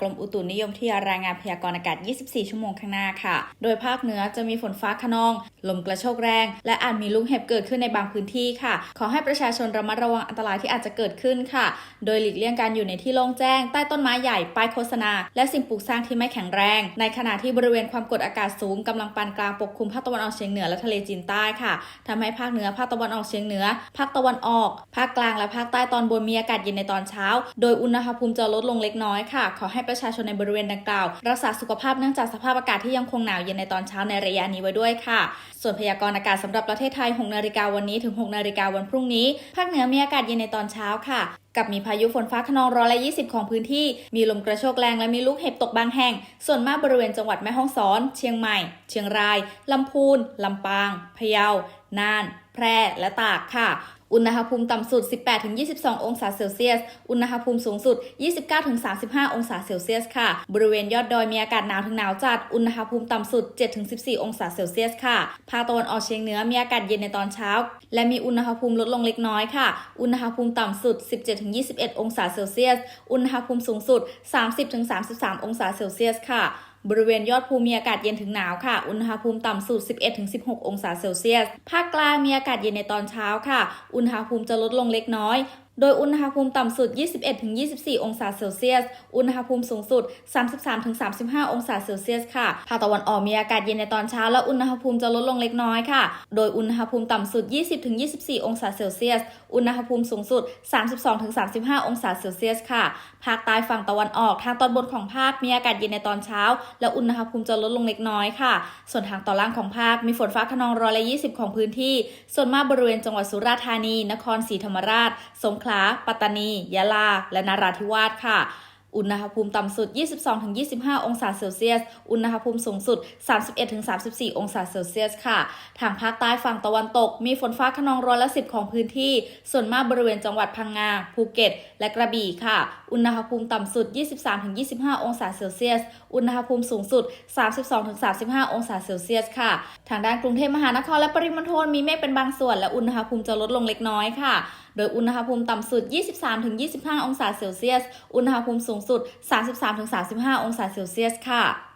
กรมอุตุนิยมวิทยารายงานพยากรณ์อากาศ 24 ชั่วโมงข้างหน้าค่ะ โดยภาคเหนือจะมีฝนฟ้าขนอง ลมกระโชกแรง และอาจมีลูกเห็บเกิดขึ้นในบางพื้นที่ค่ะ ขอให้ประชาชนระมัดระวังอันตรายที่อาจจะเกิดขึ้นค่ะ โดยหลีกเลี่ยงการอยู่ในที่โล่งแจ้ง ใต้ต้นไม้ใหญ่ ป้ายโฆษณา และสิ่งปลูกสร้างที่ไม่แข็งแรง ในขณะที่บริเวณความกดอากาศสูงกำลังปานกลางปกคลุมภาคตะวันออกเฉียงเหนือและทะเลจีนใต้ค่ะทำให้ภาคเหนือ ภาคตะวันออกเฉียงเหนือ ภาคตะวันออก ภาคกลางและภาคใต้ตอนบนมีอากาศเย็นในตอนเช้า โดยอุณหภูมิจะลดลงเล็กน้อยค่ะ ขอให้ประชาชนในบริเวณดังกล่าว รักษาสุขภาพเนื่องจากสภาพอากาศที่ยังคงหนาวเย็นในตอนเช้าในระยะนี้ไว้ด้วยค่ะ ส่วนพยากรณ์อากาศสำหรับประเทศไทย 6 นาฬิกาวันนี้ถึง 6 นาฬิกาวันพรุ่งนี้ ภาคเหนือมีอากาศเย็นในตอนเช้าค่ะกับมีพายุฝนฟ้าขนองร้อยละ 20 ของพื้นที่ มีลมกระโชกแรงและมีลูกเห็บตกบางแห่ง ส่วนมากบริเวณจังหวัดแม่ฮ่องสอน เชียงใหม่ เชียงราย ลำพูน ลำปาง พะเยา น่าน แพร่ และตากค่ะ อุณหภูมิต่ำสุด 18-22 องศาเซลเซียส อุณหภูมิสูงสุด 29-35 องศาเซลเซียสค่ะ บริเวณยอดดอยมีอากาศหนาวถึงหนาวจัด อุณหภูมิต่ำสุด 7-14 องศาเซลเซียสค่ะ ภาคตะวันออกเฉียงเหนือมีอากาศเย็นในตอนเช้า และมีอุณหภูมิลดลงเล็กน้อยค่ะ อุณหภูมิต่ำสุด 17-21 องศาเซลเซียส อุณหภูมิสูงสุด 30-33 องศาเซลเซียสค่ะ บริเวณยอดภูมีอากาศเย็นถึงหนาวค่ะ อุณหภูมิต่ำสุด 11-16 องศาเซลเซียส ภาคกลางมีอากาศเย็นในตอนเช้าค่ะ อุณหภูมิจะลดลงเล็กน้อย โดยอุณหภูมิต่ำสุด 21-24 องศาเซลเซียส อุณหภูมิสูงสุด 33-35 องศาเซลเซียสค่ะ ภาคตะวันออกมีอากาศเย็นในตอนเช้า และอุณหภูมิจะลดลงเล็กน้อยค่ะ โดยอุณหภูมิต่ำสุด 20-24 องศาเซลเซียส อุณหภูมิสูงสุด 32-35 องศาเซลเซียสค่ะ ภาคใต้ฝั่งตะวันออกทางตอนบนของภาคมีอากาศเย็นในตอนเช้า และอุณหภูมิจะลดลงเล็กน้อยค่ะ ส่วนทางตอนล่างของภาคมีฝนฟ้าขนองร้อยละ 20 ของพื้นที่ ส่วนมากบริเวณจังหวัดสุราษฎร์ธานี นครศรีธรรมราช สงขลา ปัตตานี ยะลา และนราธิวาสค่ะอุณหภูมิต่ำสุด 22-25 องศาเซลเซียส อุณหภูมิสูงสุด 31-34 องศาเซลเซียสค่ะ ทางภาคใต้ฝั่งตะวันตก มีฝนฟ้าขนองร้อยละ 10 ของพื้นที่ ส่วนมากบริเวณจังหวัดพังงา ภูเก็ต และกระบี่ค่ะ อุณหภูมิต่ำสุด 23-25 องศาเซลเซียส อุณหภูมิสูงสุด 32-35 องศาเซลเซียสค่ะ ทางด้านกรุงเทพมหานครและปริมณฑลมีเมฆเป็นบางส่วน และอุณหภูมิจะลดลงเล็กน้อยค่ะ โดยอุณหภูมิต่ำสุด 23-25 องศาเซลเซียส อุณหภูมิสูงสุด 33-35 องศาเซลเซียสค่ะ